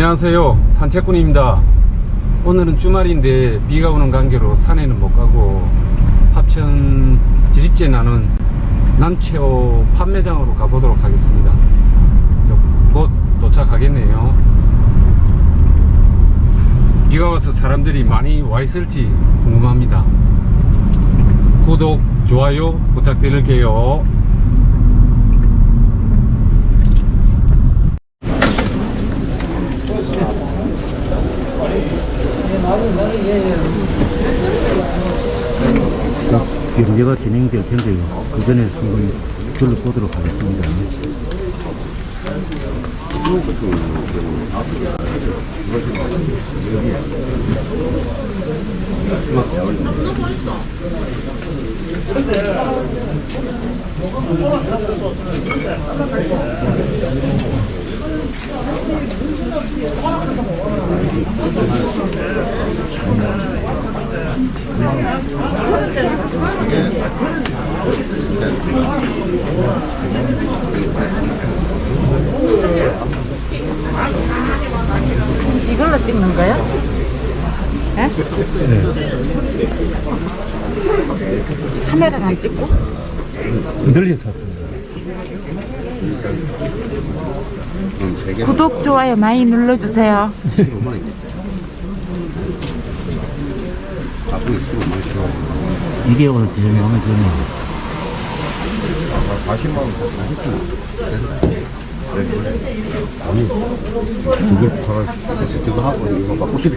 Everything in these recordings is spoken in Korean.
안녕하세요. 산책꾼입니다. 오늘은 주말인데 비가 오는 관계로 산에는 못 가고 합천 지립제 나는 남채호 판매장으로 가보도록 하겠습니다. 곧 도착하겠네요. 비가 와서 사람들이 많이 와 있을지 궁금합니다. 구독 좋아요 부탁드릴게요 연재가 진행될 텐데요. 그 전에 한번 둘러보도록 하겠습니다. 이걸로 찍는 거야? 예? 카메라를 안 찍고? 흔들려서 샀습니다. 구독, 좋아요 많이 눌러주세요. 이게 오늘 제일 마음에 드네요. 40만 원 아니 두개 팔아 그거 하고 이거 바꾸게 돼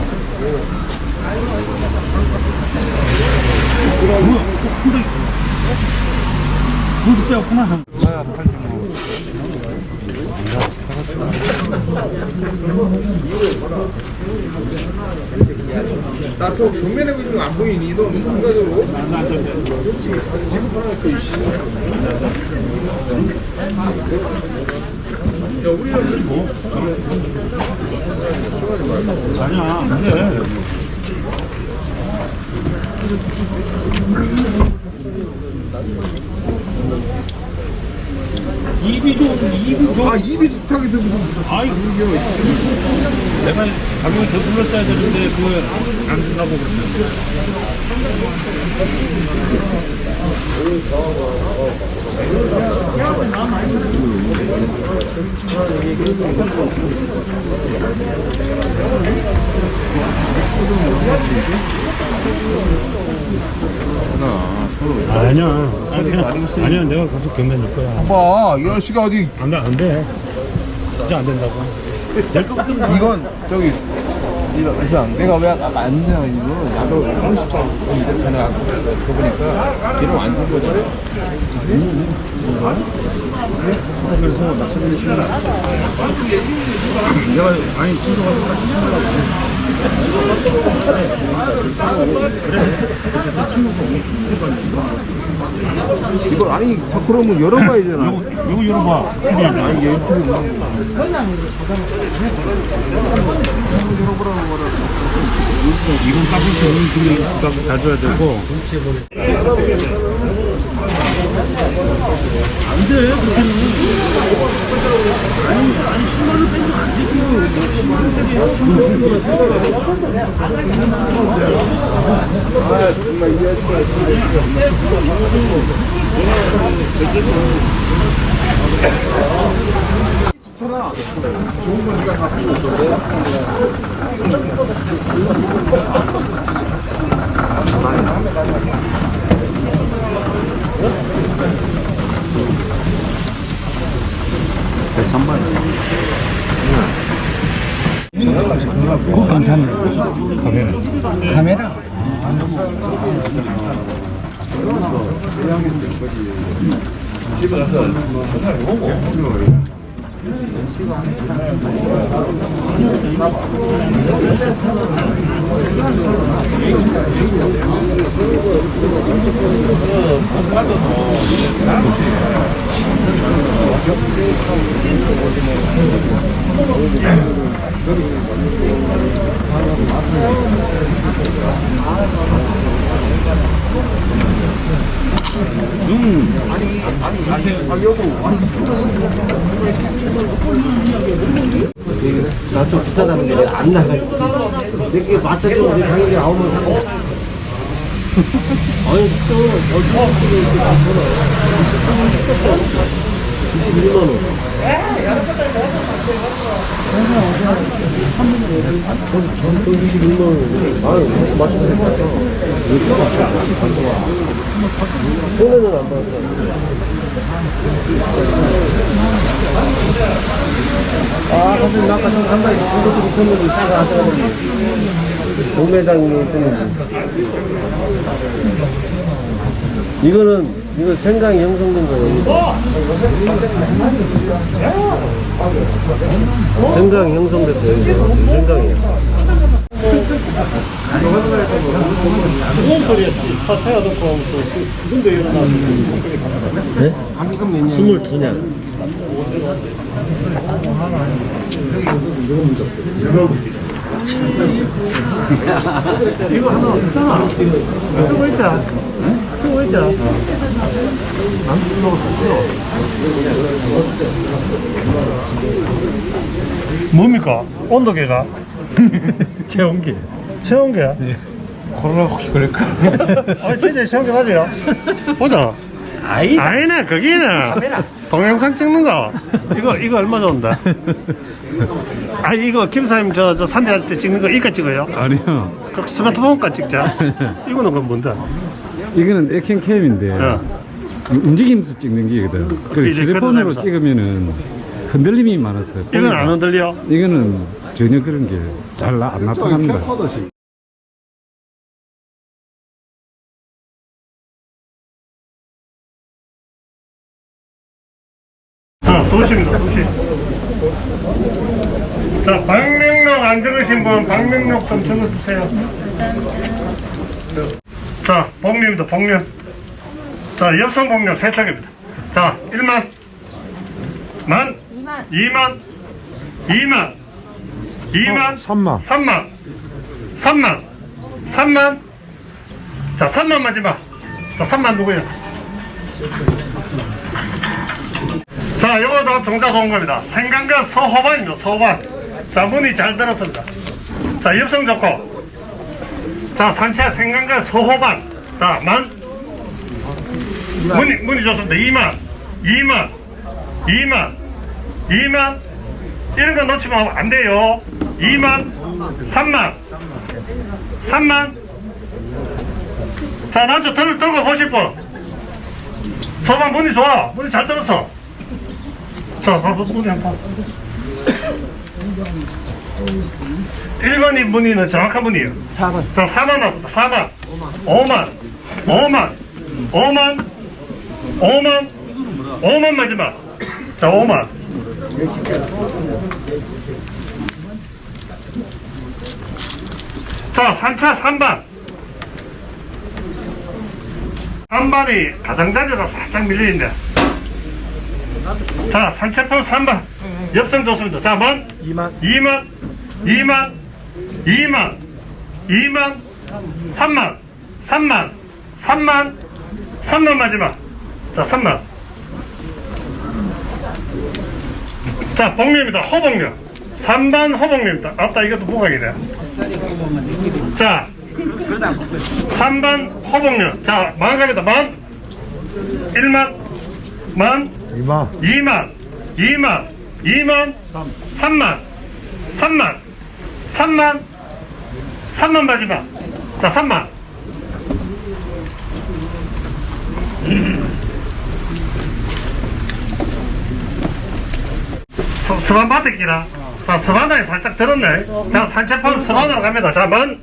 저 정면에 있는 거안 보이니? 너 인간적으로? 지금 지금 팔아놓고 이씨 야 우리는 뭐? 입이 좀, 입이 좀. 아 입이 좋다게 되고 아이, 내가 가격을 더 불렀어야 되는데, 그거 안 준다고 그랬는데. 아니야. 아니야, 아니야, 내가 경매 낼 거야. 봐, 이 아저씨가 어디 안 돼, 안 돼. 진짜 안 된다고. 낼것 같은 이건 저기 이 이상 내가 왜 안 되냐 이거 나도 30번 이제 전화 그 보니까 기름 안준 거잖아. 그래서 낙서를 시켜. 내가, 아니, 주소가 이걸 아니 자, 그러면 열어봐야 되잖아. 요거, 요거 열어봐. 아니 이게 이건 까불 수 있는 금액 다 줘야 되고. 안 돼, 그렇게는. 아니, 아니, 10만원 빼면 안 되죠. 좋은 거 네가 갖고 오던데. 그거 감사합니다. 카메라. 카메라? 나좀 비싸다는 게안 나가. 내게 맞춰주고 내 가격이 나오면 아니 또 어디 이렇게 맞춰놔. 21만 원. 전 21만 원. 아유, 맞춰도 될것 같아. 이렇게 맞춰. 안 좋아. 손해는 안 받았어. 아, 나 아까 좀 간다. 이것도 있었는데, 차가 안 따라가지. 도매장이 있었는데. 이거는, 이거 생강이 형성된 거예요. 생강이 형성됐어요, 이거. 생강이. 무슨 소리였지? 차 세워놓고 또그 정도 일어나서 네? 방금 몇 년? 22 년. 쓰고 있자. 쓰고 있자. 뭡니까? 온도계가? 체온계. 체온계? 코로나 혹시 그럴까? 아 진짜 체온계 맞아요? 보자. 아이. 아니네 거기는 동영상 찍는 거 이거 이거 얼마 좋은데 아 이거 김사님 저 저 산대할 때 찍는 거 이거 찍어요 아니요. 그 스마트폰과 찍자 이거는 건 뭔데 이거는 액션 캠인데 어. 움직이면서 찍는 게거든. 그 이제 휴대폰으로. 찍으면은 흔들림이 많아서. 이건 안 흔들려 이거는 전혀 그런 게 잘 안 나타납니다. 자 도시입니다 도시. 자 방명록 안 들으신 분 방명록 좀 적어주세요. 자 복류입니다 복류. 자 엽성 복류 세척입니다. 자 1만. 만. 2만. 2만. 2만. 3만. 3만. 3만. 3만. 자 3만 마지막. 자 3만 누구야 자, 이거 다 정작 온 겁니다. 생강과 서호반입니다. 서호반. 자, 문이 잘 들었습니다. 자, 엽성 좋고. 자, 산채 생강과 서호반. 자, 만. 문이, 문이 좋습니다. 2만. 2만. 2만. 2만. 이런 거 놓치면 안 돼요. 2만. 3만. 3만. 자, 나저 들, 들고 보실 분. 서반 문이 좋아. 문이 잘 들었어. 자, 한번 문이 한 번. 1번이 문의는 정확한 문이에요. 4번. 자, 4만 나왔습니다. 4만. 5만. 5만. 5만. 5만. 5만 마지막. 자, 5만. 자, 3차 3반. 3반이 가장자리로 살짝 밀려있네. 자, 산채폰 3번. 엽성 좋습니다. 자, 만? 2만. 2만. 2만. 2만. 2만. 3만. 3만. 3만. 3만 마지막. 자, 3만. 자, 복류입니다. 호복류. 3반 호복류입니다. 아따, 이것도 부각이네. 자, 3반 호복류. 자, 만 갑니다. 만. 1만. 만. 2만, 2만, 2만, 2만, 3만, 3만, 3만, 3만 마지막. 자, 3만. 서- 서반 바닥이라. 자, 서반당에 살짝 들었네. 자, 산채폰 서반으로 갑니다. 자, 만.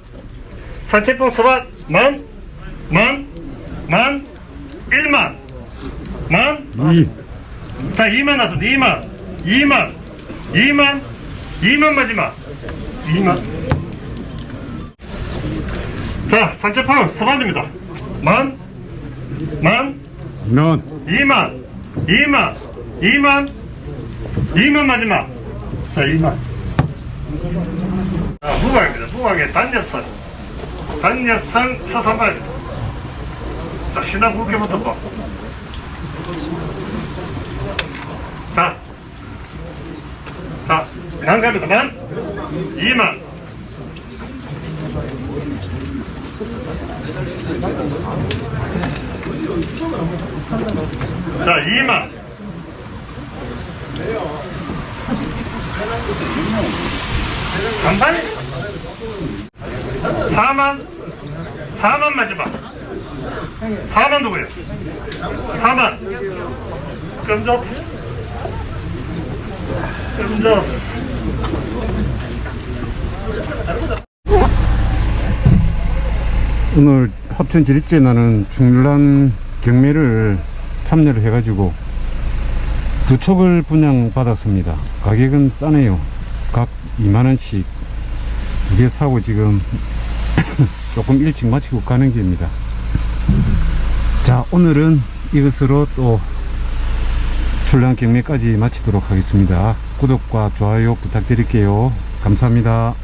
산채폰 서반, 만, 만, 만, 1만, 만, 2. 자, 2만 나왔습니다. 2만, 2만, 2만. 2만 마지막. 2만. 자 산채판 서반입니다. 만. 만, 넌 2만. 2만. 2만. 2만 마지막. 자 2만. 자 무광입니다. 무광의 단엽선 단엽선 서산발입니다 자 신화 굵게부터 봐 자, 자, 한갑니다. 만, 2만. 자, 2만. 간판? 4만. 4만 마지막. 4만 누구예요? 4만. 끔적. 끔적. 오늘 합천 지리째 나는 중란 경매를 참여를 해가지고 두 촉을 분양 받았습니다. 가격은 싸네요. 각 2만원씩 두 개 사고 지금 조금 일찍 마치고 가는 길입니다. 자, 오늘은 이것으로 또 출란 경매까지 마치도록 하겠습니다. 구독과 좋아요 부탁드릴게요. 감사합니다.